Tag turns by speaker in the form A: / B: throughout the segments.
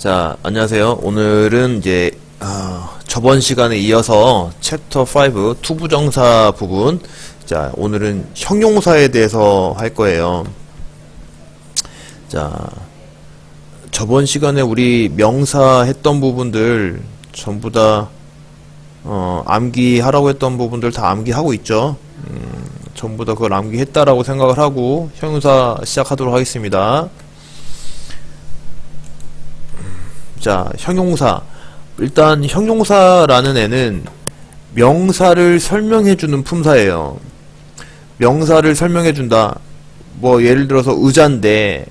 A: 자, 안녕하세요. 오늘은 이제 아, 저번 시간에 이어서 챕터 5 투부정사 부분. 자, 오늘은 형용사에 대해서 할 거예요. 자, 저번 시간에 우리 명사 했던 부분들 전부 다 어, 암기하라고 했던 부분들 다 암기하고 있죠. 음, 전부 다 그걸 암기했다라고 생각을 하고 형용사 시작하도록 하겠습니다. 자, 형용사. 일단 형용사라는 애는 명사를 설명해주는 품사예요. 명사를 설명해준다. 뭐 예를 들어서 의자인데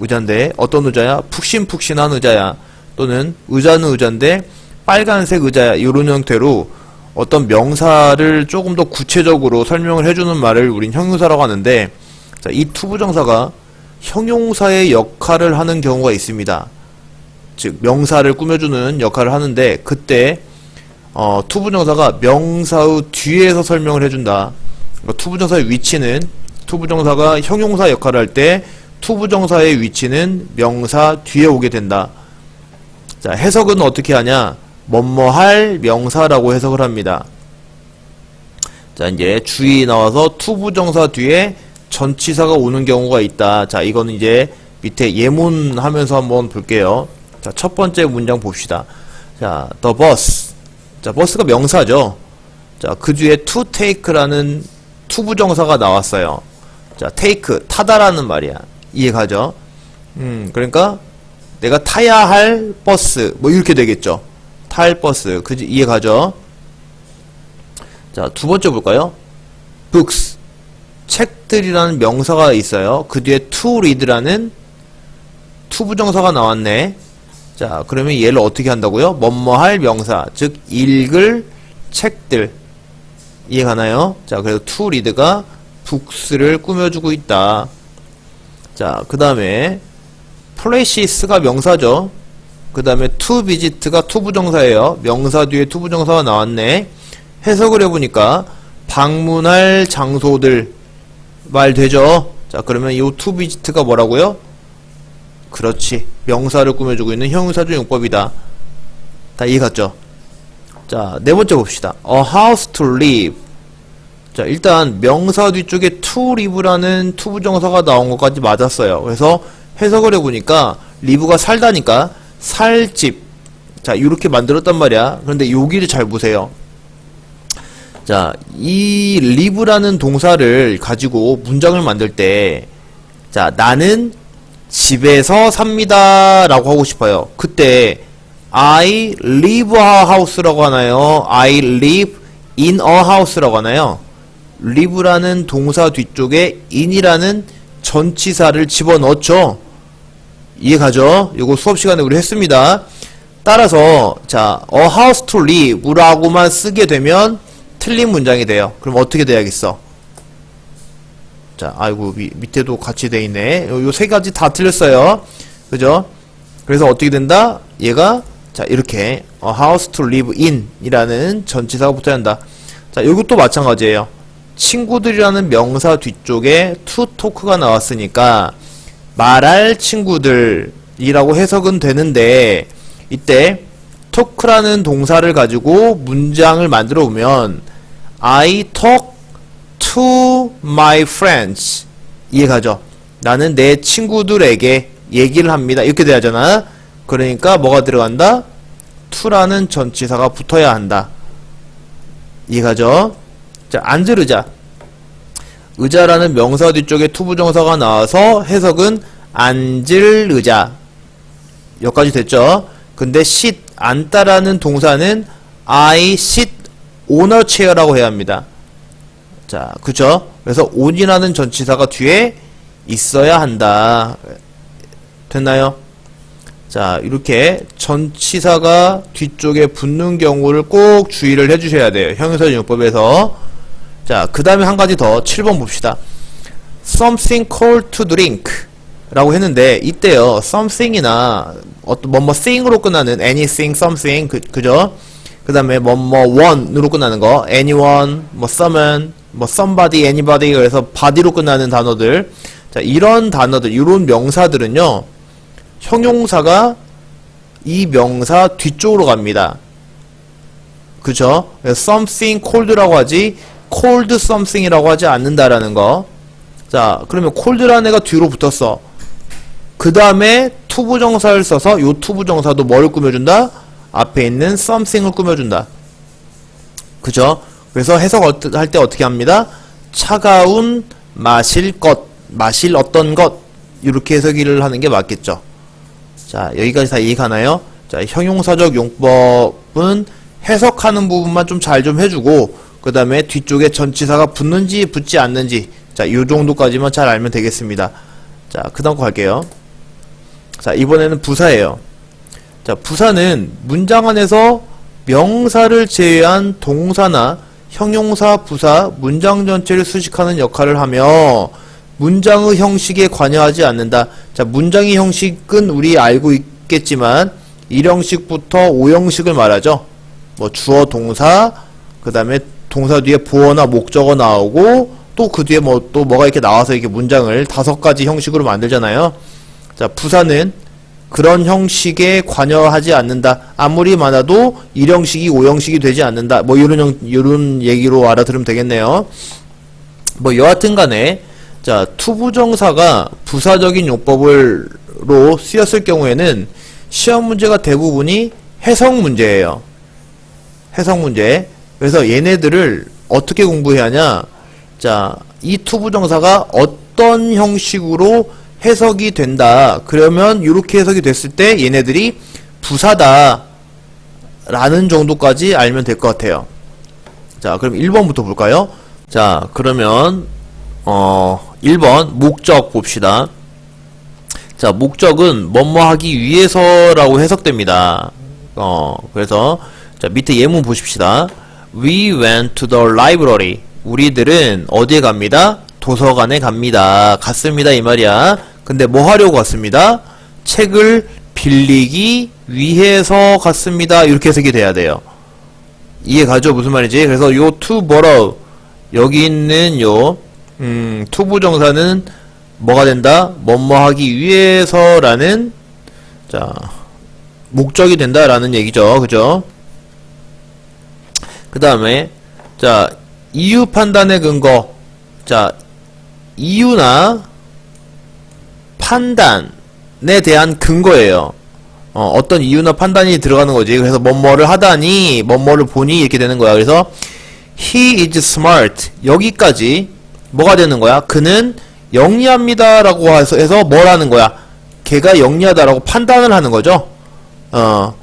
A: 의자인데 어떤 의자야? 푹신푹신한 의자야. 또는 의자는 의자인데 빨간색 의자야. 이런 형태로 어떤 명사를 조금 더 구체적으로 설명을 해주는 말을 우린 형용사라고 하는데 자, 이 투부정사가 형용사의 역할을 하는 경우가 있습니다. 즉 명사를 꾸며주는 역할을 하는데 그때 어, 투부정사가 명사의 뒤에서 설명을 해준다. 그러니까 투부정사의 위치는 투부정사가 형용사 역할을 할 때 투부정사의 위치는 명사 뒤에 오게 된다. 자 해석은 어떻게 하냐? 뭐뭐할 명사라고 해석을 합니다. 자 이제 주의 나와서 투부정사 뒤에 전치사가 오는 경우가 있다. 자 이거는 이제 밑에 예문하면서 한번 볼게요. 자, 첫 번째 문장 봅시다. 자, the bus. 자, 버스가 명사죠. 자, 그 뒤에 to take라는 투부정사가 나왔어요. 자, take, 타다라는 말이야. 이해가죠? 음, 그러니까 내가 타야 할 버스, 뭐 이렇게 되겠죠. 탈 버스. 그 이해가죠? 자, 두 번째 볼까요? books. 책들이라는 명사가 있어요. 그 뒤에 to read라는 투부정사가 나왔네. 자, 그러면 얘를 어떻게 한다고요? 뭐뭐할 명사, 즉 읽을 책들 이해가나요? 자, 그래서 to read가 books를 꾸며주고 있다. 자, 그 다음에 places가 명사죠. 그 다음에 to visit가 투부정사예요. 명사 뒤에 투부정사가 나왔네. 해석을 해보니까 방문할 장소들 말 되죠? 자, 그러면 이 to visit가 뭐라고요? 그렇지. 명사를 꾸며주고 있는 형용사적 용법이다. 다 이해갔죠? 자, 네 번째 봅시다. A house to live. 자, 일단 명사 뒤쪽에 to live라는 투부정사가 나온 것까지 맞았어요. 그래서 해석을 해보니까 live가 살다니까 살 집. 자, 이렇게 만들었단 말이야. 그런데 여기를 잘 보세요. 자, 이 live라는 동사를 가지고 문장을 만들 때, 자, 나는 집에서 삽니다 라고 하고 싶어요 그때 I live a house라고 하나요? I live in a house라고 하나요? live라는 동사 뒤쪽에 in이라는 전치사를 집어넣죠 이해가죠? 이거 수업 시간에 우리 했습니다 따라서 자 a house to live라고만 쓰게 되면 틀린 문장이 돼요 그럼 어떻게 돼야겠어? 자, 아이고 미, 밑에도 같이 돼 있네. 요 세 가지 다 틀렸어요. 그죠? 그래서 어떻게 된다? 얘가 자 이렇게 a house to live in 이라는 전치사가 붙어야 한다. 자, 이것도 마찬가지예요. 친구들이라는 명사 뒤쪽에 to talk가 나왔으니까 말할 친구들이라고 해석은 되는데 이때 talk라는 동사를 가지고 문장을 만들어 보면 I talk to my friends 이해가죠? 나는 내 친구들에게 얘기를 합니다. 이렇게 돼야잖아. 그러니까 뭐가 들어간다? to라는 전치사가 붙어야 한다. 이해가죠? 자, 앉을 의자. 의자라는 명사 뒤쪽에 투부정사가 나와서 해석은 앉을 의자. 여기까지 됐죠? 근데 sit, 앉다라는 동사는 I sit on a chair라고 해야 합니다. 자, 그죠? 그래서 on이라는 전치사가 뒤에 있어야 한다. 됐나요? 자, 이렇게 전치사가 뒤쪽에 붙는 경우를 꼭 주의를 해주셔야 돼요. 형용사 용법에서. 자, 그 다음에 한 가지 더 7번 봅시다. something cold to drink 라고 했는데 이때요 something이나 어떤 뭐뭐 thing으로 끝나는 anything, something 그, 그죠? 그 다음에 뭐뭐 one으로 끝나는 거 anyone, 뭐 someone 뭐 somebody, anybody 그래서 body로 끝나는 단어들 자 이런 단어들 이런 명사들은요 형용사가 이 명사 뒤쪽으로 갑니다. 그죠? something cold라고 하지 cold something이라고 하지 않는다라는 거. 자, 그러면 cold라는 애가 뒤로 붙었어. 그 다음에 투부정사를 써서 요 투부정사도 뭐를 꾸며준다? 앞에 있는 something을 꾸며준다. 그죠? 그래서 해석할 때 어떻게 합니다? 차가운 마실 것, 마실 어떤 것 이렇게 해석을 하는 게 맞겠죠. 자, 여기까지 다 이해가나요? 자, 형용사적 용법은 해석하는 부분만 좀잘좀 해주고 그 다음에 뒤쪽에 전치사가 붙는지 붙지 않는지 자, 요 정도까지만 잘 알면 되겠습니다. 자, 그 다음 거 갈게요. 자, 이번에는 부사예요. 자, 부사는 문장 안에서 명사를 제외한 동사나 형용사, 부사, 문장 전체를 수식하는 역할을 하며 문장의 형식에 관여하지 않는다. 자, 문장의 형식은 우리 알고 있겠지만 1형식부터 5형식을 말하죠. 뭐 주어, 동사, 그 다음에 동사 뒤에 보어나 목적어 나오고 또 그 뒤에 뭐 또 뭐가 이렇게 나와서 이렇게 문장을 다섯 가지 형식으로 만들잖아요. 자, 부사는 그런 형식에 관여하지 않는다. 아무리 많아도 1형식이 5형식이 되지 않는다. 뭐 이런 형, 이런 얘기로 알아들으면 되겠네요. 뭐 여하튼 간에 자, 투부정사가 부사적인 용법으로 쓰였을 경우에는 시험 문제가 대부분이 해석 문제예요. 해석 문제. 그래서 얘네들을 어떻게 공부해야 하냐? 자, 이 투부정사가 어떤 형식으로 해석이 된다. 그러면 이렇게 해석이 됐을 때 얘네들이 부사다. 라는 정도까지 알면 될 것 같아요. 자, 그럼 1번부터 볼까요? 자, 그러면 어, 1번 목적 봅시다. 자, 목적은 뭐뭐 하기 위해서라고 해석됩니다. 어, 그래서 자, 밑에 예문 보십시다. We went to the library. 우리들은 어디에 갑니다? 도서관에 갑니다. 갔습니다. 이 말이야. 근데 뭐 하려고 갔습니다? 책을 빌리기 위해서 갔습니다. 이렇게 해석이 돼야 돼요. 이해 가죠? 무슨 말이지? 그래서 요 to borrow 여기 있는 요 음, 투부정사는 뭐가 된다? 뭐뭐 하기 위해서라는 자 목적이 된다라는 얘기죠. 그죠? 그 다음에 자 이유 판단의 근거 자 이유나 판단에 대한 근거예요. 어, 어떤 이유나 판단이 들어가는 거지. 그래서 뭐뭐를 하다니 뭐뭐를 보니 이렇게 되는 거야. 그래서 he is smart 여기까지 뭐가 되는 거야? 그는 영리합니다라고 해서, 해서 뭘 하는 거야? 걔가 영리하다라고 판단을 하는 거죠. 어.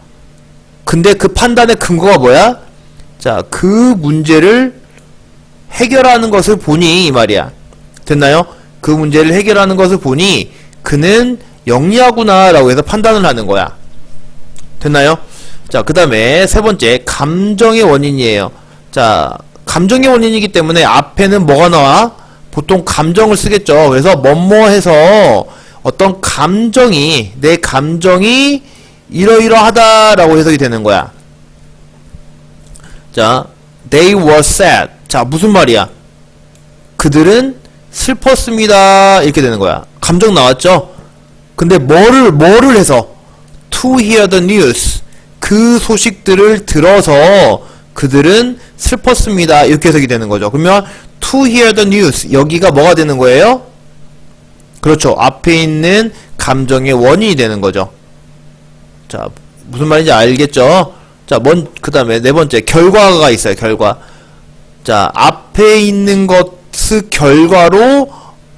A: 근데 그 판단의 근거가 뭐야? 자, 그 문제를 해결하는 것을 보니 이 말이야. 됐나요? 그 문제를 해결하는 것을 보니 그는 영리하구나 라고 해서 판단을 하는 거야. 됐나요? 자, 그 다음에 세 번째, 감정의 원인이에요. 자, 감정의 원인이기 때문에 앞에는 뭐가 나와? 보통 감정을 쓰겠죠. 그래서 뭐뭐 해서 어떤 감정이, 내 감정이 이러이러하다라고 해석이 되는 거야. 자, they were sad. 자, 무슨 말이야? 그들은 슬펐습니다. 이렇게 되는 거야. 감정 나왔죠? 근데 뭐를, 뭐를 해서? to hear the news. 그 소식들을 들어서 그들은 슬펐습니다. 이렇게 해석이 되는 거죠. 그러면 to hear the news. 여기가 뭐가 되는 거예요? 그렇죠. 앞에 있는 감정의 원인이 되는 거죠. 자, 무슨 말인지 알겠죠? 자, 먼, 그 다음에 네 번째, 결과가 있어요, 결과. 자, 앞에 있는 것의 결과로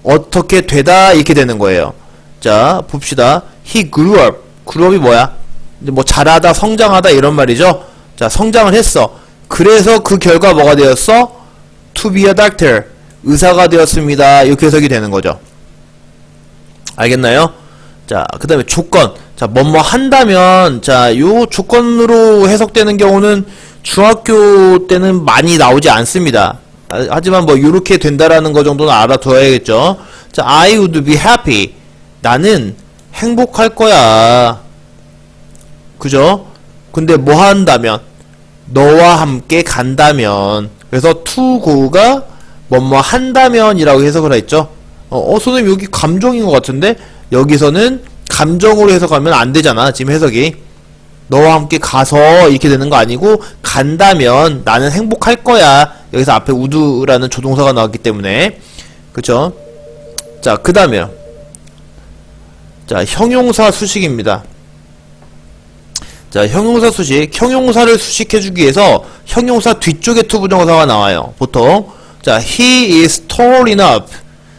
A: 어떻게 되다, 이렇게 되는 거예요. 자, 봅시다. He grew up. grew up이 뭐야? 뭐, 자라다, 성장하다, 이런 말이죠? 자, 성장을 했어. 그래서 그 결과 뭐가 되었어? To be a doctor. 의사가 되었습니다. 이렇게 해석이 되는 거죠. 알겠나요? 자, 그 다음에 조건. 자, 뭐뭐 한다면, 자, 요 조건으로 해석되는 경우는 중학교 때는 많이 나오지 않습니다. 아, 하지만 뭐, 요렇게 된다라는 거 정도는 알아둬야겠죠. 자, I would be happy. 나는 행복할 거야. 그죠? 근데 뭐 한다면? 너와 함께 간다면. 그래서 to go가 뭐뭐 한다면이라고 해석을 했죠. 어, 어, 선생님 여기 감정인 것 같은데? 여기서는 감정으로 해석하면 안 되잖아. 지금 해석이. 너와 함께 가서 이렇게 되는 거 아니고 간다면 나는 행복할 거야. 여기서 앞에 우드라는 조동사가 나왔기 때문에 그쵸? 자, 그 다음에 자, 형용사 수식입니다. 자, 형용사 수식. 형용사를 수식해주기 위해서 형용사 뒤쪽에 투부정사가 나와요. 보통. 자, he is tall enough.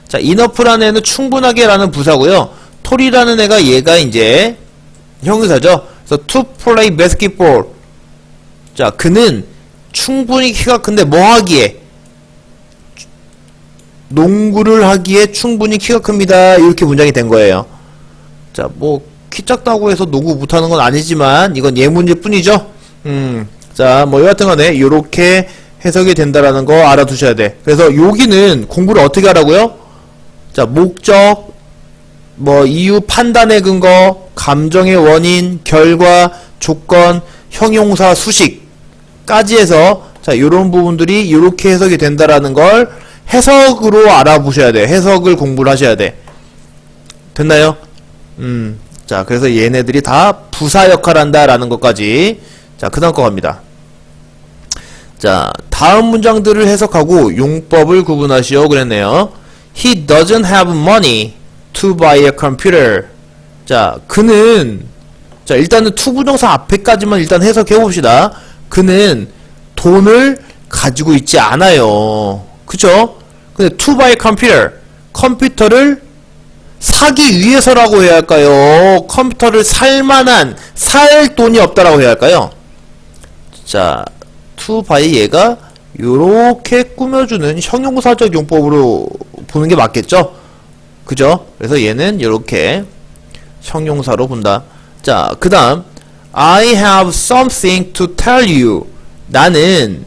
A: 자, enough라는 애는 충분하게 라는 부사고요. tall이라는 애가 얘가 이제 형용사죠. 그래서 to play basketball. 자, 그는 충분히 키가 큰데 뭐 하기에? 농구를 하기에 충분히 키가 큽니다. 이렇게 문장이 된 거예요. 자, 뭐, 키 작다고 해서 농구 못하는 건 아니지만, 이건 예문일 뿐이죠? 음, 자, 뭐, 여하튼 간에, 요렇게 해석이 된다라는 거 알아두셔야 돼. 그래서 여기는 공부를 어떻게 하라고요? 자, 목적, 뭐, 이유 판단의 근거, 감정의 원인, 결과, 조건, 형용사 수식 까지 해서, 자, 요런 부분들이 요렇게 해석이 된다라는 걸 해석으로 알아보셔야 돼. 해석을 공부를 하셔야 돼. 됐나요? 음, 자, 그래서 얘네들이 다 부사 역할을 한다라는 것까지. 자, 그 다음 거 갑니다. 자, 다음 문장들을 해석하고 용법을 구분하시오 그랬네요. He doesn't have money to buy a computer. 자, 그는 자, 일단은 투부정사 앞에까지만 일단 해석해 봅시다. 그는 돈을 가지고 있지 않아요. 그쵸? 근데 to buy computer. 컴퓨터를 사기 위해서라고 해야 할까요? 컴퓨터를 살 만한, 살 돈이 없다라고 해야 할까요? 자, to buy 얘가 요렇게 꾸며주는 형용사적 용법으로 보는 게 맞겠죠? 그죠? 그래서 얘는 요렇게 형용사로 본다. 자, 그 다음 I have something to tell you. 나는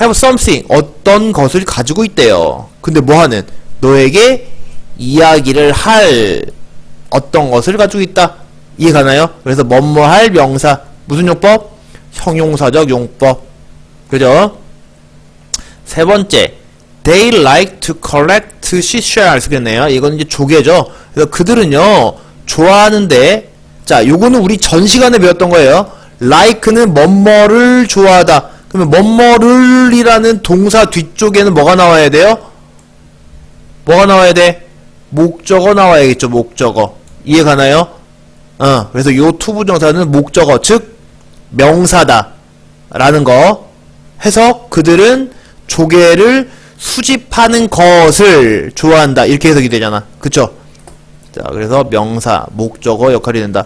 A: have something 어떤 것을 가지고 있대요. 근데 뭐 하는? 너에게 이야기를 할 어떤 것을 가지고 있다. 이해 가나요? 그래서 뭐뭐 할 명사 무슨 용법? 형용사적 용법. 그죠? 세 번째 They like to collect seashells 그랬네요. 이건 이제 조개죠. 그래서 그들은요 좋아하는데 자 요거는 우리 전 시간에 배웠던 거예요. like는 뭐뭐를 좋아하다. 그러면 뭐뭐를이라는 동사 뒤쪽에는 뭐가 나와야 돼요? 뭐가 나와야 돼? 목적어 나와야겠죠. 목적어. 이해 가나요? 어, 그래서 요 투부정사는 목적어, 즉 명사다. 라는 거. 해서 그들은 조개를 수집하는 것을 좋아한다. 이렇게 해석이 되잖아. 그쵸? 자, 그래서 명사, 목적어 역할이 된다.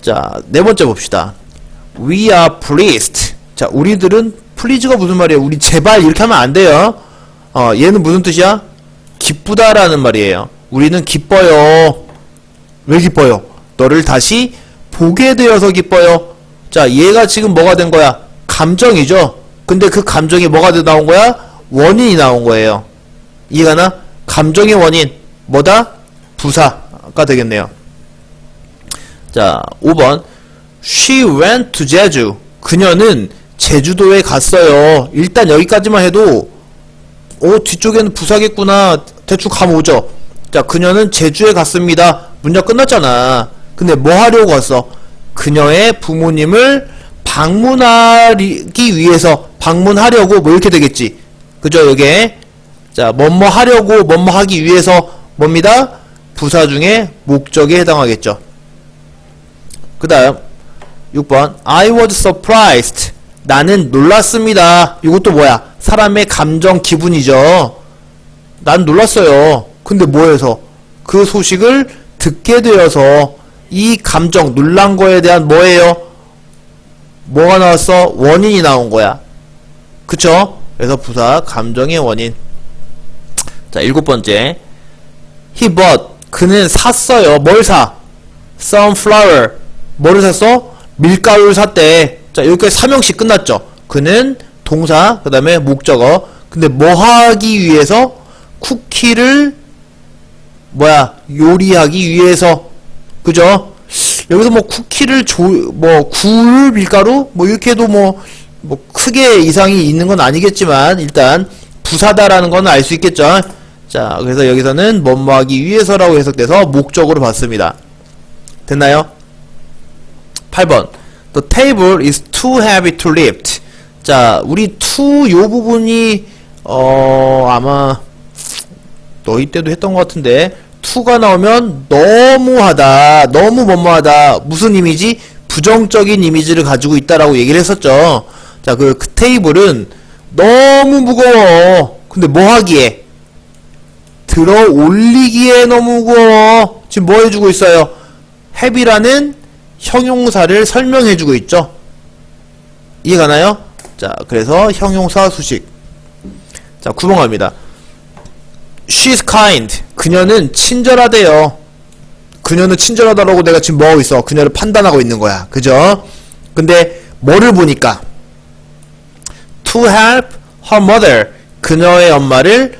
A: 자, 네 번째 봅시다. We are pleased. 자, 우리들은 please가 무슨 말이에요? 우리 제발 이렇게 하면 안 돼요. 어, 얘는 무슨 뜻이야? 기쁘다라는 말이에요. 우리는 기뻐요. 왜 기뻐요? 너를 다시 보게 되어서 기뻐요. 자, 얘가 지금 뭐가 된 거야? 감정이죠? 근데 그 감정이 뭐가 돼 나온 거야? 원인이 나온 거예요. 이해가나? 감정의 원인. 뭐다? 부사가 되겠네요. 자, 5번. She went to 제주. 그녀는 제주도에 갔어요. 일단 여기까지만 해도 오 뒤쪽에는 부사겠구나 대충 감 오죠 자 그녀는 제주에 갔습니다 문장 끝났잖아 근데 뭐 하려고 갔어 그녀의 부모님을 방문하기 위해서 방문하려고 뭐 이렇게 되겠지 그죠 요게 자 뭐뭐 하려고 뭐뭐 하기 위해서 뭡니다 부사 중에 목적에 해당하겠죠 그 다음 6번 I was surprised 나는 놀랐습니다 이것도 뭐야 사람의 감정 기분이죠. 난 놀랐어요. 근데 뭐해서 그 소식을 듣게 되어서 이 감정 놀란 거에 대한 뭐예요? 뭐가 나왔어? 원인이 나온 거야. 그쵸? 그래서 부사 감정의 원인. 자 일곱 번째 he bought 그는 샀어요. 뭘 사? sunflower 뭐를 샀어? 밀가루를 샀대. 자 여기까지 삼형식 끝났죠. 그는 동사, 그 다음에 목적어. 근데 뭐 하기 위해서? 쿠키를, 뭐야, 요리하기 위해서. 그죠? 여기서 뭐 쿠키를 조, 뭐, 굴 밀가루? 뭐, 이렇게 해도 뭐, 뭐, 크게 이상이 있는 건 아니겠지만, 일단, 부사다라는 건 알 수 있겠죠? 자, 그래서 여기서는 뭐뭐 하기 위해서라고 해석돼서 목적으로 봤습니다. 됐나요? 8번. The table is too heavy to lift. 자, 우리 to 요 부분이 어 아마 너희 때도 했던 것 같은데 to가 나오면 너무하다, 너무 뭐뭐하다. 무슨 이미지? 부정적인 이미지를 가지고 있다라고 얘기를 했었죠. 자, 그, 그 테이블은 너무 무거워. 근데 뭐 하기에? 들어 올리기에 너무 무거워. 지금 뭐 해주고 있어요? 헤비라는 형용사를 설명해주고 있죠. 이해가나요? 자, 그래서 형용사 수식. 자, 9번 갑니다. She's kind. 그녀는 친절하대요. 그녀는 친절하다라고 내가 지금 뭐하고 있어? 그녀를 판단하고 있는 거야. 그죠? 근데 뭐를 보니까 to help her mother. 그녀의 엄마를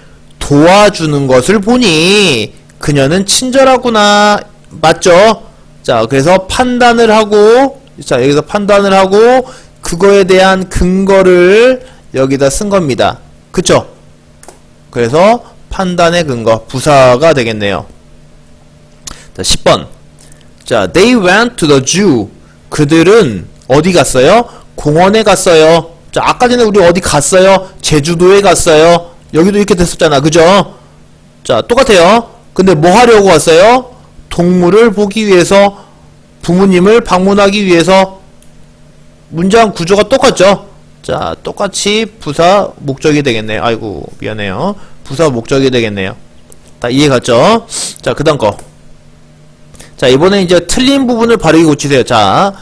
A: 도와주는 것을 보니 그녀는 친절하구나. 맞죠? 자, 그래서 판단을 하고 자, 여기서 판단을 하고 그거에 대한 근거를 여기다 쓴 겁니다. 그쵸? 그래서 판단의 근거, 부사가 되겠네요. 자, 10번. 자, they went to the zoo. 그들은 어디 갔어요? 공원에 갔어요. 자, 아까 전에 우리 어디 갔어요? 제주도에 갔어요. 여기도 이렇게 됐었잖아. 그죠? 자, 똑같아요. 근데 뭐 하려고 왔어요? 동물을 보기 위해서, 부모님을 방문하기 위해서, 문장 구조가 똑같죠? 자, 똑같이 부사 목적이 되겠네요. 아이고, 미안해요. 부사 목적이 되겠네요. 다 이해 갔죠? 자, 그 다음 거. 자, 이번에 이제 틀린 부분을 바르게 고치세요. 자,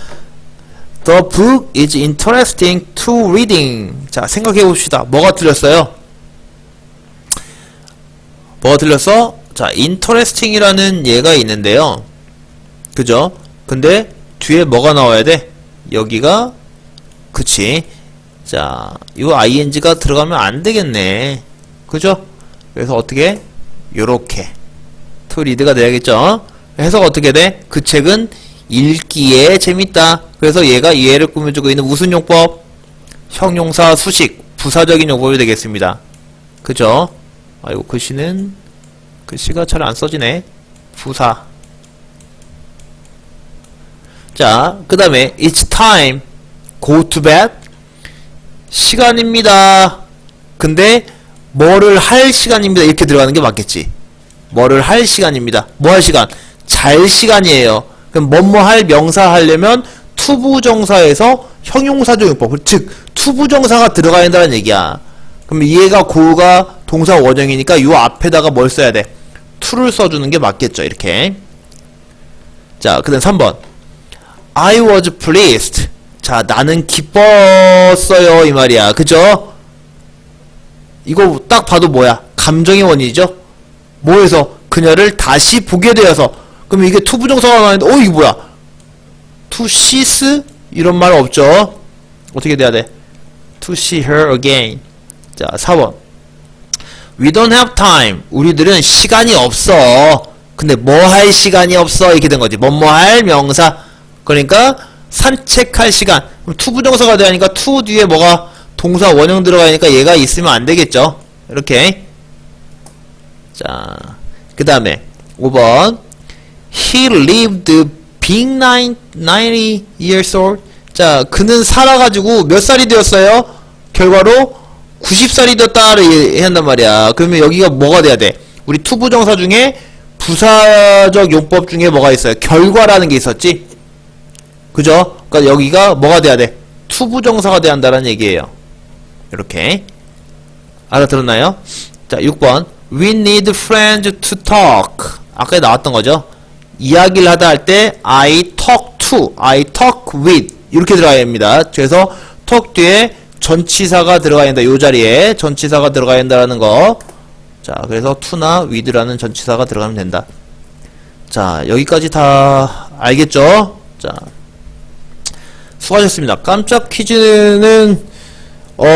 A: The book is interesting to reading. 자, 생각해 봅시다. 뭐가 틀렸어요? 뭐가 틀렸어? 자, interesting이라는 예가 있는데요. 그죠? 근데 뒤에 뭐가 나와야 돼? 여기가 그치? 자, 이거 ing가 들어가면 안 되겠네. 그죠? 그래서 어떻게? 요렇게. to read가 돼야겠죠? 해석 어떻게 돼? 그 책은 읽기에 재밌다. 그래서 얘가 이해를 꾸며주고 있는 무슨 용법? 형용사 수식, 부사적인 용법이 되겠습니다. 그죠? 아이고, 글씨는, 글씨가 잘 안 써지네. 부사. 자, 그 다음에, it's time. go to bed. 시간입니다. 근데, 뭐를 할 시간입니다. 이렇게 들어가는 게 맞겠지. 뭐를 할 시간입니다. 뭐 할 시간? 잘 시간이에요. 그럼 뭐뭐 할 명사 하려면 투부정사에서 형용사적 용법, 즉 투부정사가 들어가야 된다는 얘기야. 그럼 얘가 고가 동사 원형이니까 요 앞에다가 뭘 써야 돼? to를 써주는 게 맞겠죠. 이렇게. 자, 그 다음 3번. I was pleased. 자, 나는 기뻤어요. 이 말이야. 그죠? 이거 딱 봐도 뭐야? 감정의 원인이죠? 뭐해서? 그녀를 다시 보게 되어서. 그럼 이게 투부정사가 나왔는데, 어, 이게 뭐야? to sees? 이런 말 없죠? 어떻게 돼야 돼? to see her again. 자, 4번. We don't have time. 우리들은 시간이 없어. 근데 뭐 할 시간이 없어. 이렇게 된 거지. 뭐 뭐 할 명사. 그러니까 산책할 시간. 그럼 투부정사가 되니까 to 뒤에 뭐가 동사 원형 들어가니까 얘가 있으면 안 되겠죠. 이렇게. 자, 그 다음에 5번. He lived being nine, 90 years old. 자, 그는 살아가지고 몇 살이 되었어요? 결과로 90살이 되었다를 해야 한단 말이야. 그러면 여기가 뭐가 돼야 돼? 우리 투부정사 중에 부사적 용법 중에 뭐가 있어요? 결과라는 게 있었지? 그죠? 그러니까 여기가 뭐가 돼야 돼? 투부정사가 돼야 한다는 얘기예요. 이렇게. 알아들었나요? 자, 6번. We need friends to talk. 아까 나왔던 거죠? 이야기를 하다 할 때 I talk to, I talk with 이렇게 들어가야 됩니다. 그래서 talk 뒤에 전치사가 들어가야 된다. 요 자리에 전치사가 들어가야 된다라는 거. 자, 그래서 to나 with라는 전치사가 들어가면 된다. 자, 여기까지 다 알겠죠? 자, 수고하셨습니다. 깜짝 퀴즈는 어,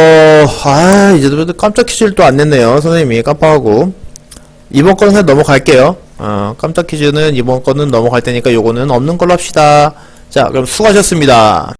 A: 아, 이제 깜짝 퀴즈를 또 안 냈네요. 선생님이 깜빡하고. 이번 거는 그냥 넘어갈게요. 어, 깜짝 퀴즈는 이번 거는 넘어갈 테니까 요거는 없는 걸로 합시다. 자, 그럼 수고하셨습니다.